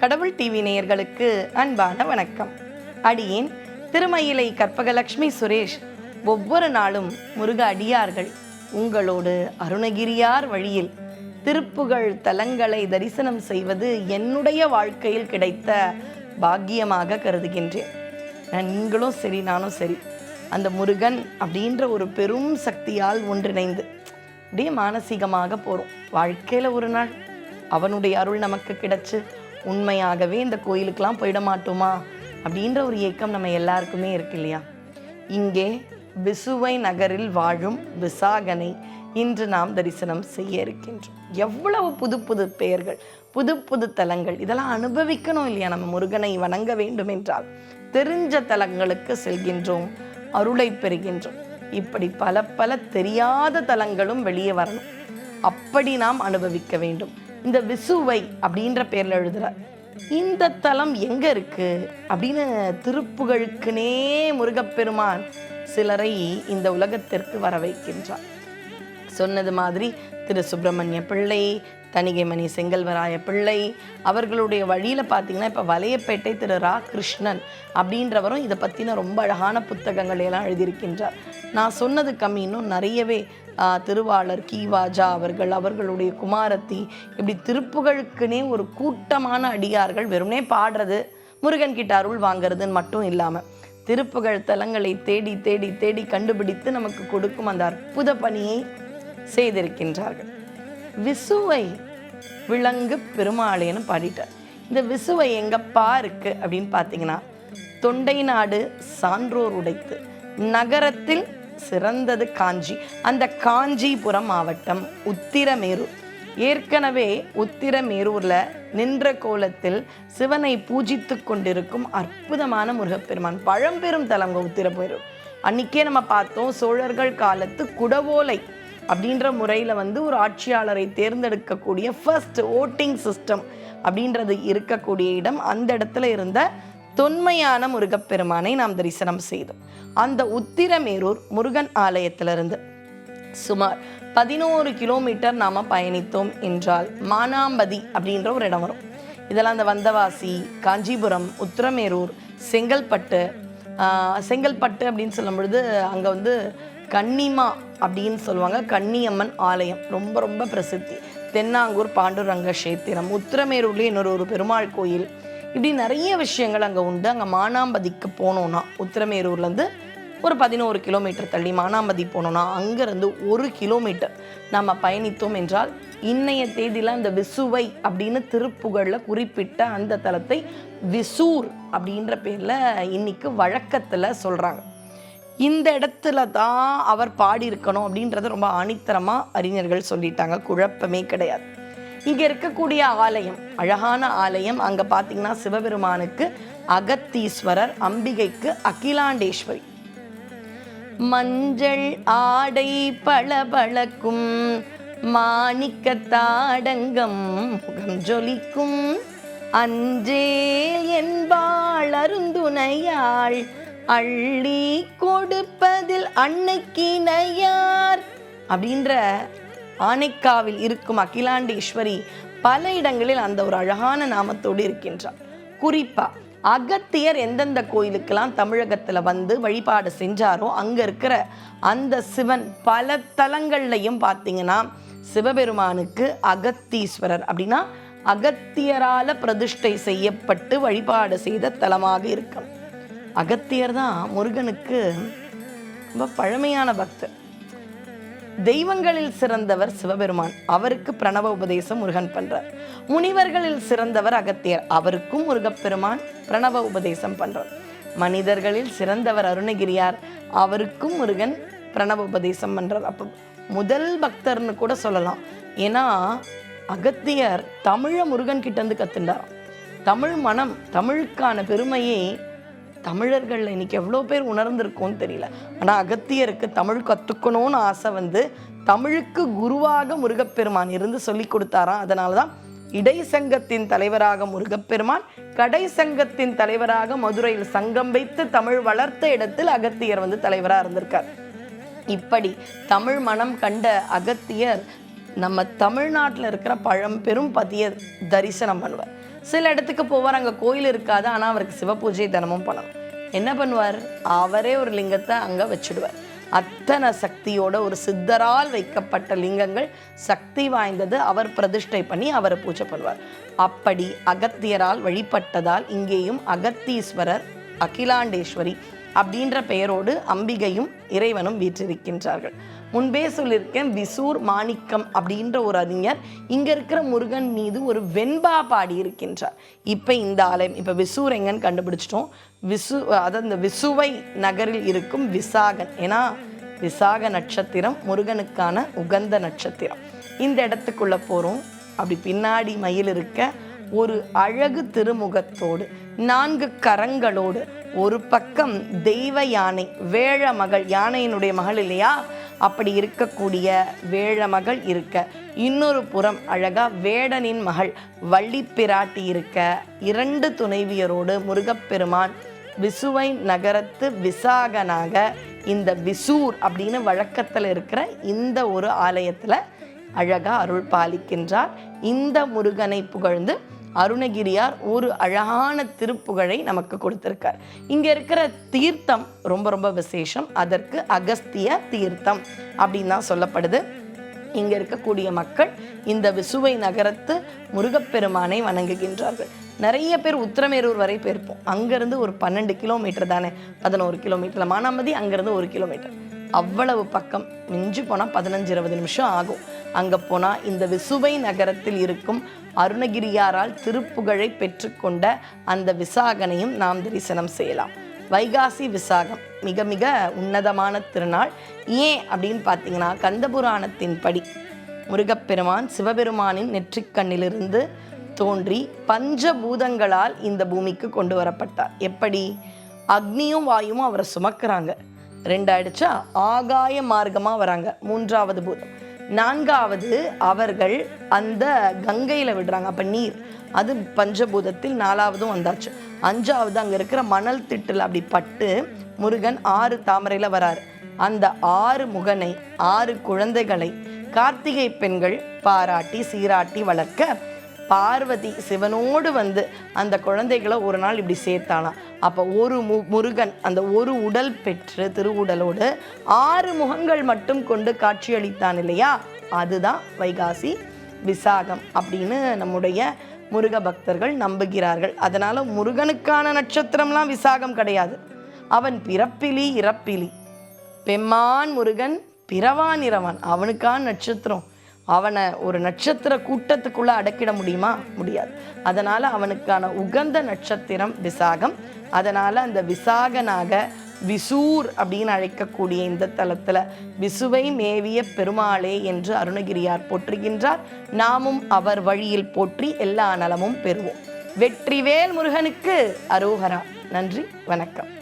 கடவுள் டிவி நேயர்களுக்கு அன்பான வணக்கம். அடியேன் திருமயிலை கற்பகலட்சுமி சுரேஷ். ஒவ்வொரு நாளும் முருக அடியார்கள் உங்களோடு அருணகிரியார் வழியில் திருப்புகழ் தலங்களை தரிசனம் செய்வது என்னுடைய வாழ்க்கையில் கிடைத்த பாக்கியமாக கருதுகின்றேன். நீங்களும் சரி நானும் சரி. அந்த முருகன் அப்படின்ற ஒரு பெரும் சக்தியால் ஒன்றிணைந்து அப்படியே மானசீகமாக போகிறோம் வாழ்க்கையில் ஒரு நாள் அவனுடைய அருள் நமக்கு கிடைச்சு உண்மையாகவே இந்த கோயிலுக்கெல்லாம் போயிட மாட்டோமா? அப்படின்ற ஒரு ஏக்கம் நம்ம எல்லாருக்குமே இருக்கு இல்லையா? இங்கே விசுவை நகரில் வாழும் விசாகனை இன்று நாம் தரிசனம் செய்ய இருக்கின்றோம். எவ்வளவு புது புது பெயர்கள் புது புது தலங்கள் இதெல்லாம் அனுபவிக்கணும் இல்லையா? நம்ம முருகனை வணங்க வேண்டும் என்றால் தெரிஞ்ச தலங்களுக்கு செல்கின்றோம் அருளை பெறுகின்றோம். இப்படி பல பல தெரியாத தலங்களும் வெளியே வரணும். அப்படி நாம் அனுபவிக்க வேண்டும். இந்த விசுவை அப்படின்ற பேர்ல எழுதுறார் இந்த தலம் எங்க இருக்கு அப்படின்னு திருப்புகழுக்குனே முருகப்பெருமான் சிலரை இந்த உலகத்திற்கு வர வைக்கின்றார் சொன்னது மாதிரி திரு சுப்பிரமணிய பிள்ளை தணிகைமணி செங்கல்வராய பிள்ளை அவர்களுடைய வழியில் பார்த்தீங்கன்னா இப்போ வலையப்பேட்டை திரு ரா கிருஷ்ணன் அப்படின்றவரும் இதை பற்றின ரொம்ப அழகான புத்தகங்களை எல்லாம் எழுதியிருக்கின்றார். நான் சொன்னது கம்மி இன்னும் நிறையவே திருவாளர் கீவாஜா அவர்கள் அவர்களுடைய குமாரத்தி இப்படி திருப்புகளுக்குனே ஒரு கூட்டமான அடியார்கள் வெறுமனே பாடுறது முருகன் கிட்ட அருள் வாங்குறதுன்னு மட்டும் இல்லாமல் திருப்புகழ் தலங்களை தேடி தேடி தேடி கண்டுபிடித்து நமக்கு கொடுக்கும் அந்த அற்புத பணியை செய்திருக்கின்றார்கள். விசுவை விலங்கு பெருமாளேன்னு பாடிட்டார். இந்த விசுவை எங்கப்பா இருக்கு அப்படின்னு பார்த்தீங்கன்னா தொண்டை நாடு சான்றோர் உடைத்து நகரத்தில் சிறந்தது காஞ்சி. அந்த காஞ்சிபுரம் மாவட்டம் உத்திரமேரூர். ஏற்கனவே உத்திரமேரூரில் நின்ற கோலத்தில் சிவனை பூஜித்து கொண்டிருக்கும் அற்புதமான முருகப்பெருமான் பழம்பெரும் தலங்க உத்திரமேரூர். அன்னைக்கே நம்ம பார்த்தோம் சோழர்கள் காலத்து குடவோலை. அப்படின்ற முறையில் வந்து ஒரு ஆட்சியாளரை தேர்ந்தெடுக்கக்கூடிய ஃபர்ஸ்ட் ஓட்டிங் சிஸ்டம் அப்படின்றது இருக்கக்கூடிய இடம். அந்த இடத்துல இருந்த தொன்மையான முருகப்பெருமானை நாம் தரிசனம் செய்தோம். அந்த உத்திரமேரூர் முருகன் ஆலயத்திலிருந்து சுமார் பதினோரு கிலோமீட்டர் நாம் பயணித்தோம் என்றால் மானாம்பதி அப்படின்ற ஒரு இடம் வரும். இதெல்லாம் அந்த வந்தவாசி காஞ்சிபுரம் உத்திரமேரூர் செங்கல்பட்டு ஆஹ், செங்கல்பட்டு அப்படின்னு சொல்லும் பொழுது அங்கே வந்து கன்னிமா அப்படின்னு சொல்லுவாங்க. கன்னியம்மன் ஆலயம். ரொம்ப ரொம்ப பிரசித்தி. தென்னாங்கூர் பாண்டுரங்க கஷேத்திரம். உத்திரமேரூர்லேயே இன்னொரு ஒரு பெருமாள் கோயில். இப்படி நிறைய விஷயங்கள் அங்கே உண்டு. அங்கே மானாம்பதிக்கு போனோன்னா உத்திரமேரூர்லேருந்து ஒரு பதினோரு கிலோமீட்டர் தள்ளி மானாம்பதி போனோன்னா அங்கேருந்து ஒரு கிலோமீட்டர் நம்ம பயணித்தோம் என்றால் இன்னைய தேதியில் அந்த விசுவை அப்படின்னு திருப்புகழில் குறிப்பிட்ட அந்த தலத்தை விசூர் அப்படின்ற பேரில் இன்னைக்கு வழக்கத்தில் சொல்கிறாங்க இந்த இடத்துல தான் அவர் பாடியிருக்கணும் அப்படின்றத ரொம்ப ஆணித்தரமாக அறிஞர்கள் சொல்லிட்டாங்க. குழப்பமே கிடையாது. இங்கே இருக்கக்கூடிய ஆலயம் அழகான ஆலயம் அங்கே பார்த்தீங்கன்னா சிவபெருமானுக்கு அகத்தீஸ்வரர் அம்பிகைக்கு அகிலாண்டேஸ்வரி. மஞ்சள் ஆடை பளபளக்கும் மாணிக்க தாடங்கம் முகம் ஜொலிக்கும் அஞ்சே என்பாள் அருந்துணையாள் அள்ளி கொடுப்பதில் அன்னைக்கிணையார். அப்படின்ற ஆனைக்காவில் இருக்கும் அகிலாண்டேஸ்வரி பல இடங்களில் அந்த ஒரு அழகான நாமத்தோடு இருக்கின்றார். குறிப்பா அகத்தியர் எந்தெந்த கோயிலுக்கெல்லாம் தமிழகத்துல வந்து வழிபாடு செஞ்சாரோ அங்க இருக்கிற அந்த சிவன் பல தலங்கள்லையும் பார்த்தீங்கன்னா சிவபெருமானுக்கு அகத்தீஸ்வரர் அப்படின்னா அகத்தியரால பிரதிஷ்டை செய்யப்பட்டு வழிபாடு செய்த தலமாக இருக்கும். அகத்தியர் தான் முருகனுக்கு ரொம்ப பழமையான பக்தர். தெய்வங்களில் சிறந்தவர் சிவபெருமான். அவருக்கு பிரணவ உபதேசம் முருகன் பண்றார். முனிவர்களில் சிறந்தவர் அகத்தியர். அவருக்கும் முருகப்பெருமான் பிரணவ உபதேசம் பண்றார். மனிதர்களில் சிறந்தவர் அருணகிரியார். அவருக்கும் முருகன் பிரணவ உபதேசம் பண்றார். அப்போ முதல் பக்தர்னு கூட சொல்லலாம். ஏன்னா அகத்தியர் தமிழை முருகன் கிட்ட இருந்து கத்துண்டார் தமிழ் மனம் தமிழுக்கான பெருமையை தமிழர்கள் இன்னைக்கு எவ்வளோ பேர் உணர்ந்திருக்கோன்னு தெரியல. ஆனால் அகத்தியருக்கு தமிழ் கற்றுக்கணும்னு ஆசை வந்து தமிழுக்கு குருவாக முருகப்பெருமான் இருந்து சொல்லி கொடுத்தாராம் அதனால தான் இடைசங்கத்தின் தலைவராக முருகப்பெருமான் கடை சங்கத்தின் தலைவராக மதுரையில் சங்கம் வைத்து தமிழ் வளர்த்த இடத்தில் அகத்தியர் வந்து தலைவராக இருந்திருக்கார். இப்படி தமிழ் மனம் கண்ட அகத்தியர் நம்ம தமிழ்நாட்டில் இருக்கிற பழம் பெரும் பதிய தரிசனம் பண்ணுவார். சில இடத்துக்கு போவார் அங்கே கோயில் இருக்காது ஆனால் அவருக்கு சிவ பூஜை தினமும் பண்ணணும். என்ன பண்ணுவார்? அவரே ஒரு லிங்கத்தை அங்கே வச்சுடுவார். அத்தனை சக்தியோட ஒரு சித்தரால் வைக்கப்பட்ட லிங்கங்கள் சக்தி வாய்ந்தது அவர் பிரதிஷ்டை பண்ணி அவரை பூஜை பண்ணுவார். அப்படி அகத்தியரால் வழிபட்டதால் இங்கேயும் அகத்தீஸ்வரர் அகிலாண்டேஸ்வரி அப்படின்ற பெயரோடு அம்பிகையும் இறைவனும் வீற்றிருக்கின்றார்கள். முன்பே சொல்லியிருக்கேன் விசூர் மாணிக்கம் அப்படின்ற ஒரு அறிஞர் இங்கே இருக்கிற முருகன் மீது ஒரு வெண்பா பாடி இருக்கின்றார் இப்போ இந்த ஆலயம் இப்போ விசூர் எங்கன்னு கண்டுபிடிச்சிட்டோம். விசு அதாவது இந்த விசுவை நகரில் இருக்கும் விசாகன். ஏன்னா விசாக நட்சத்திரம் முருகனுக்கான உகந்த நட்சத்திரம். இந்த இடத்துக்குள்ளே போகிறோம் அப்படி பின்னாடி மயில் இருக்க ஒரு அழகு திருமுகத்தோடு நான்கு கரங்களோடு ஒரு பக்கம் தெய்வ யானை வேழ மகள் யானையினுடைய மகள் இல்லையா? அப்படி இருக்கக்கூடிய வேழ மகள் இருக்க. இன்னொரு புறம் அழகா வேடனின் மகள் வள்ளி பிராட்டி இருக்க. இரண்டு துணைவியரோடு முருகப்பெருமான் விசுவை நகரத்து விசாகனாக இந்த விசூர் அப்படின்னு வழக்கத்தில் இருக்கிற இந்த ஒரு ஆலயத்தில் அழகா அருள் பாலிக்கின்றார். இந்த முருகனை புகழ்ந்து அருணகிரியார் ஒரு அழகான திருப்புகழை நமக்கு கொடுத்திருக்கார். இங்க இருக்கிற தீர்த்தம் ரொம்ப ரொம்ப விசேஷம். அதற்கு அகஸ்திய தீர்த்தம் அப்படின்னு தான் சொல்லப்படுது. இங்க இருக்கக்கூடிய மக்கள் இந்த விசுவை நகரத்து முருகப்பெருமானை வணங்குகின்றார்கள். நிறைய பேர் உத்திரமேரூர் வரை போயிருப்போம். அங்கேருந்து ஒரு பன்னெண்டு கிலோமீட்டர் தானே? பதினோரு கிலோமீட்டர். மானாமதி அங்கேருந்து ஒரு கிலோமீட்டர். அவ்வளவு பக்கம் மிஞ்சி போனால் பதினஞ்சு இருபது நிமிஷம் ஆகும். அங்கே போனால் இந்த விசுவை நகரத்தில் இருக்கும் அருணகிரியாரால் திருப்புகழை பெற்றுக்கொண்ட அந்த விசாகனையும் நாம் தரிசனம் செய்யலாம். வைகாசி விசாகம் மிக மிக உன்னதமான திருநாள். ஏன் அப்படின்னு பார்த்தீங்கன்னா கந்தபுராணத்தின் படி முருகப்பெருமான் சிவபெருமானின் நெற்றிக்கண்ணிலிருந்து தோன்றி பஞ்சபூதங்களால் இந்த பூமிக்கு கொண்டு வரப்பட்டார். எப்படி? அக்னியும் வாயும் அவரை சுமக்கிறாங்க. ரெண்டாயிடுச்சா? ஆகாய மார்க்கமாக வராங்க. மூன்றாவது பூதம். நான்காவது அவர்கள் அந்த கங்கையில் விடுறாங்க. அப்போ நீர். அது பஞ்சபூதத்தில் நாலாவதும் வந்தாச்சு. அஞ்சாவது அங்கே இருக்கிற மணல் திட்டில் அப்படி பட்டு முருகன் ஆறு தாமரையில் வரார். அந்த ஆறு முகனை ஆறு குழந்தைகளை கார்த்திகை பெண்கள் பாராட்டி சீராட்டி வளர்க்க பார்வதி சிவனோடு வந்து அந்த குழந்தைகளை ஒரு நாள் இப்படி சேர்த்தாலாம் அப்போ ஒரு மு முருகன் அந்த ஒரு உடல் பெற்று திருவுடலோடு ஆறு முகங்கள் மட்டும் கொண்டு காட்சியளித்தான் இல்லையா? அதுதான் வைகாசி விசாகம் அப்படின்னு நம்முடைய முருக பக்தர்கள் நம்புகிறார்கள். அதனால் முருகனுக்கான நட்சத்திரம்லாம் விசாகம் கிடையாது. அவன் பிறப்பிலி இறப்பிலி. பெம்மான் முருகன் பிறவான் இரவன் அவனுக்கான நட்சத்திரம். அவனை ஒரு நட்சத்திர கூட்டத்துக்குள்ள அடக்கிட முடியுமா? முடியாது. அதனால அவனுக்கான உகந்த நட்சத்திரம் விசாகம். அதனால அந்த விசாகனாக விசூர் அப்படின்னு அழைக்கக்கூடிய இந்த தலத்தில் விசுவை மேவிய பெருமாளே என்று அருணகிரியார் போற்றுகின்றார். நாமும் அவர் வழியில் போற்றி எல்லா நலமும் பெறுவோம். வெற்றிவேல் முருகனுக்கு அரோகரா. நன்றி வணக்கம்.